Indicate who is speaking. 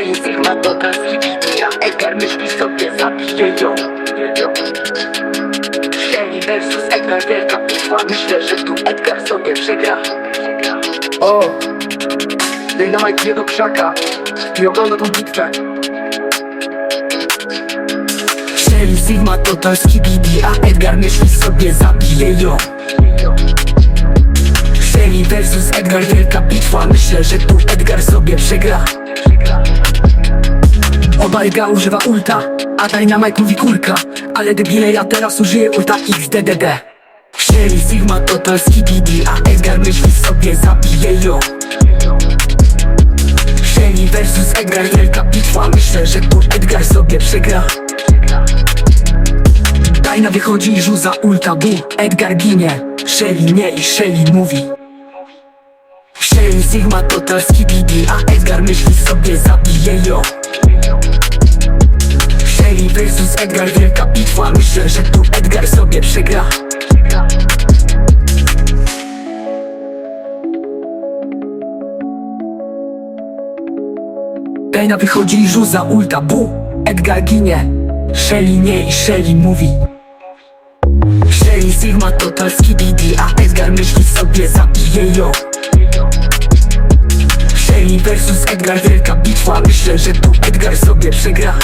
Speaker 1: Shelly Sigma to ta skibidnia Edgar myśli sobie zabije ją. Shelly versus Edgar wielka bitwa Myślę, że tu Edgar sobie przegra. O! Dynamite nie do krzaka. I ogląda tą bitwę. Shelly Sigma to ta skibidi A Edgar myśli sobie zabije ją. Shelly versus Edgar wielka bitwa. Myślę, że tu Edgar sobie przegra Oba Edgar używa ulta A Dynamite mówi kurka Ale debile ja teraz użyję ulta XDDD Shelly Sigma to skibidi A Edgar myśli sobie zabije ją. Shelly versus Edgar wielka bitwa. Myślę, że tu Edgar sobie przegra. Dajna wychodzi i rzuca ulta bu Edgar ginie. Shelly nie i Shelly mówi. Shelly Sigma to ta skibidi A Edgar myśli sobie zabije ją versus Edgar wielka bitwa. Myślę, że tu Edgar sobie przegra. Dana wychodzi i rzuca ulta. Bu Edgar ginie. Shelly nie i Shelly mówi. Shelly Sigma total skibidi A Edgar myśli sobie zabije ją. Shelly versus Edgar wielka bitwa. Myślę, że tu Edgar sobie przegra